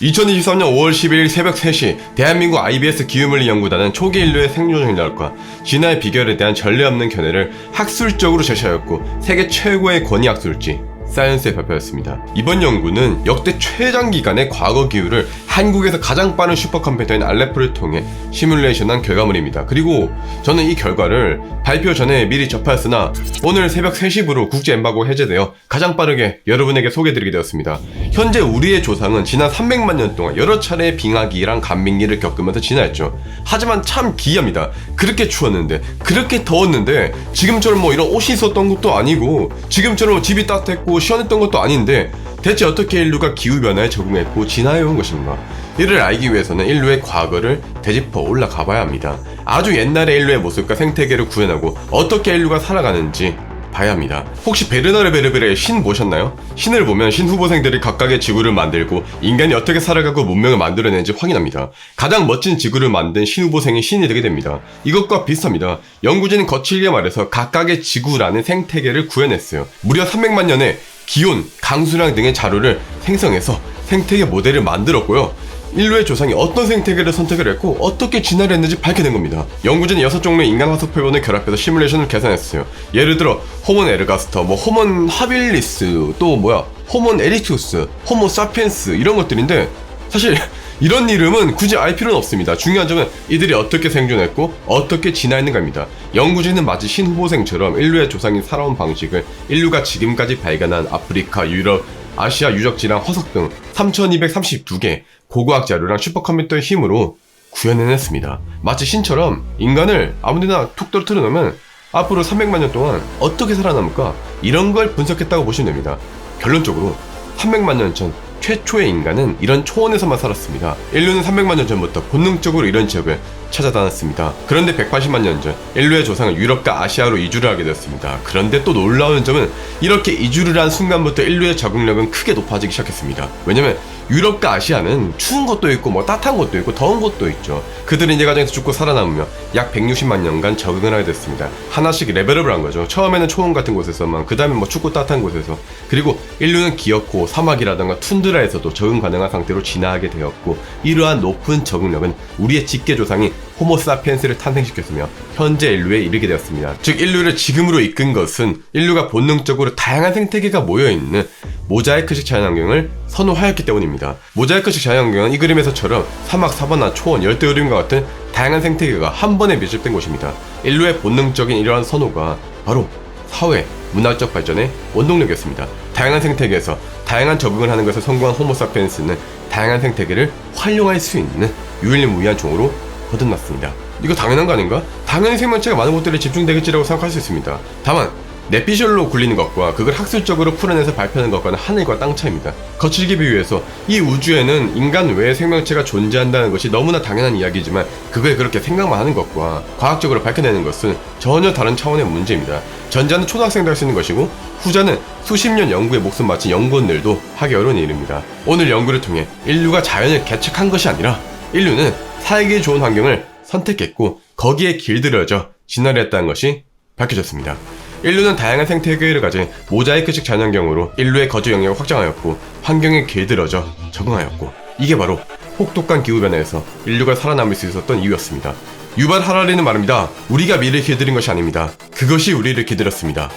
2023년 5월 11일 새벽 3시 대한민국 IBS 기후물리 연구단은 초기 인류의 생존 전략과 진화의 비결에 대한 전례 없는 견해를 학술적으로 제시하였고 세계 최고의 권위 학술지 사이언스에 발표했습니다. 이번 연구는 역대 최장 기간의 과거 기후를 한국에서 가장 빠른 슈퍼컴퓨터인 알레프를 통해 시뮬레이션한 결과물입니다. 그리고 저는 이 결과를 발표 전에 미리 접하였으나 오늘 새벽 3시부로 국제 엠바고 해제되어 가장 빠르게 여러분에게 소개드리게 되었습니다. 현재 우리의 조상은 지난 300만 년 동안 여러 차례 빙하기랑 간빙기를 겪으면서 진화했죠. 하지만 참 기이합니다. 그렇게 추웠는데, 그렇게 더웠는데, 지금처럼 뭐 이런 옷이 있었던 것도 아니고, 지금처럼 집이 따뜻했고 시원했던 것도 아닌데, 대체 어떻게 인류가 기후변화에 적응했고 진화해온 것인가? 이를 알기 위해서는 인류의 과거를 되짚어 올라가 봐야 합니다. 아주 옛날의 인류의 모습과 생태계를 구현하고 어떻게 인류가 살아가는지 봐야 합니다. 혹시 베르나르 베르베르의 신 보셨나요? 신을 보면 신 후보생들이 각각의 지구를 만들고 인간이 어떻게 살아가고 문명을 만들어내는지 확인합니다. 가장 멋진 지구를 만든 신 후보생이 신이 되게 됩니다. 이것과 비슷합니다. 연구진은 거칠게 말해서 각각의 지구라는 생태계를 구현했어요. 무려 300만 년에 기온, 강수량 등의 자료를 생성해서 생태계 모델을 만들었고요. 인류의 조상이 어떤 생태계를 선택을 했고 어떻게 진화를 했는지 밝혀낸 겁니다. 연구진은 6종류의 인간 화석 표본을 결합해서 시뮬레이션을 계산했어요. 예를 들어 호몬 에르가스터, 뭐 호몬 하빌리스, 또 뭐야 호몬 에리투스, 호모 사피엔스 이런 것들인데 사실 이런 이름은 굳이 알 필요는 없습니다. 중요한 점은 이들이 어떻게 생존했고 어떻게 진화했는가입니다. 연구진은 마치 신후보생처럼 인류의 조상이 살아온 방식을 인류가 지금까지 발견한 아프리카, 유럽, 아시아 유적지랑 화석 등 3232개 고고학 자료랑 슈퍼컴퓨터의 힘으로 구현해냈습니다. 마치 신처럼 인간을 아무데나 툭 떨어뜨려 놓으면 앞으로 300만 년 동안 어떻게 살아남을까 이런 걸 분석했다고 보시면 됩니다. 결론적으로 300만 년 전 최초의 인간은 이런 초원에서만 살았습니다. 인류는 300만 년 전부터 본능적으로 이런 지역을 찾아다녔습니다. 그런데 180만 년 전 인류의 조상은 유럽과 아시아로 이주를 하게 되었습니다. 그런데 또 놀라운 점은 이렇게 이주를 한 순간부터 인류의 적응력은 크게 높아지기 시작했습니다. 왜냐면 유럽과 아시아는 추운 것도 있고 뭐 따뜻한 것도 있고 더운 것도 있죠. 그들은 이제 과정에서 죽고 살아남으며 약 160만 년간 적응을 하게 됐습니다. 하나씩 레벨업을 한 거죠. 처음에는 초원 같은 곳에서만, 그 다음에 뭐 춥고 따뜻한 곳에서, 그리고 인류는 기어코 사막이라던가 툰드라 에서도 적응 가능한 상태로 진화하게 되었고, 이러한 높은 적응력은 우리의 직계 조상이 호모사피엔스를 탄생시켰으며 현재 인류에 이르게 되었습니다. 즉 인류를 지금으로 이끈 것은 인류가 본능적으로 다양한 생태계가 모여 있는 모자이크식 자연환경을 선호하였기 때문입니다. 모자이크식 자연환경은 이 그림에서처럼 사막, 사바나, 초원, 열대우림과 같은 다양한 생태계가 한 번에 밀집된 곳입니다. 인류의 본능적인 이러한 선호가 바로 사회, 문화적 발전의 원동력이었습니다. 다양한 생태계에서 다양한 적응을 하는 것을 성공한 호모사피엔스는 다양한 생태계를 활용할 수 있는 유일무이한 종으로 거듭났습니다. 이거 당연한 거 아닌가? 당연히 생명체가 많은 곳들에 집중되겠지라고 생각할 수 있습니다. 다만 뇌피셜로 굴리는 것과 그걸 학술적으로 풀어내서 발표하는 것과는 하늘과 땅 차이입니다. 거칠게 비유해서 이 우주에는 인간 외의 생명체가 존재한다는 것이 너무나 당연한 이야기지만 그걸 그렇게 생각만 하는 것과 과학적으로 밝혀내는 것은 전혀 다른 차원의 문제입니다. 전자는 초등학생도 할 수 있는 것이고 후자는 수십 년 연구에 목숨 바친 연구원들도 하기 어려운 일입니다. 오늘 연구를 통해 인류가 자연을 개척한 것이 아니라 인류는 살기 좋은 환경을 선택했고 거기에 길들여져 진화를 했다는 것이 밝혀졌습니다. 인류는 다양한 생태계를 가진 모자이크식 자연환경으로 인류의 거주 영역을 확장하였고 환경에 길들여져 적응하였고 이게 바로 혹독한 기후변화에서 인류가 살아남을 수 있었던 이유였습니다. 유발 하라리는 말입니다. 우리가 미를 길들인 것이 아닙니다. 그것이 우리를 길들였습니다.